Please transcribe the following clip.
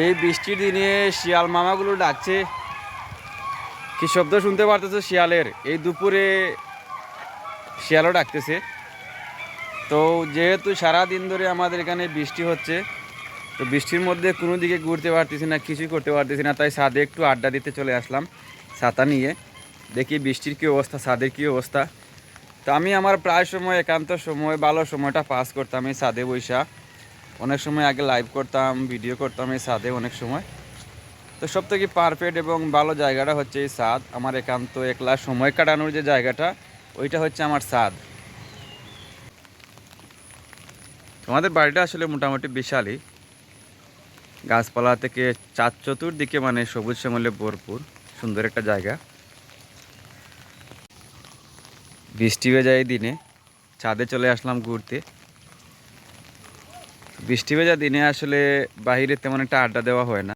এই বৃষ্টির দিনে শিয়াল মামাগুলো ডাকছে। কি শব্দ শুনতে পারতেছে শিয়ালের? এই দুপুরে শিয়ালও ডাকতেছে। তো যেহেতু সারা দিন ধরে আমাদের এখানে বৃষ্টি হচ্ছে, তো বৃষ্টির মধ্যে কোনো দিকে ঘুরতে পারতেছি না, কিছুই করতে পারতেছি না। তাই সাদে একটু আড্ডা দিতে চলে আসলাম, ছাতা নিয়ে। দেখি বৃষ্টির কী অবস্থা, ছাদের কী অবস্থা। তো আমি আমার প্রায় সময়, একান্ত সময়, ভালো সময়টা পাস করতাম এই সাদে বৈশা। অনেক সময় আগে লাইভ করতাম ভিডিও করতাম এই ছাদে অনেক সময়। তো সব থেকে পারফেক্ট এবং ভালো জায়গাটা হচ্ছে এই ছাদ। আমার একান্ত একলা সময় কাটানোর যে জায়গাটা, ওইটা হচ্ছে আমার ছাদ। তোমাদের বাড়িটা আসলে মোটামুটি বিশালই। গাছপালা থেকে চার চতুর্দিকে মানে সবুজ শ্যামলে ভরপুর, সুন্দর একটা জায়গা। বৃষ্টি হয়ে যায় দিনে। ছাদে চলে আসলাম ঘুরতে। বৃষ্টি ভেজা দিনে আসলে বাহিরে তেমন একটা আড্ডা দেওয়া হয় না।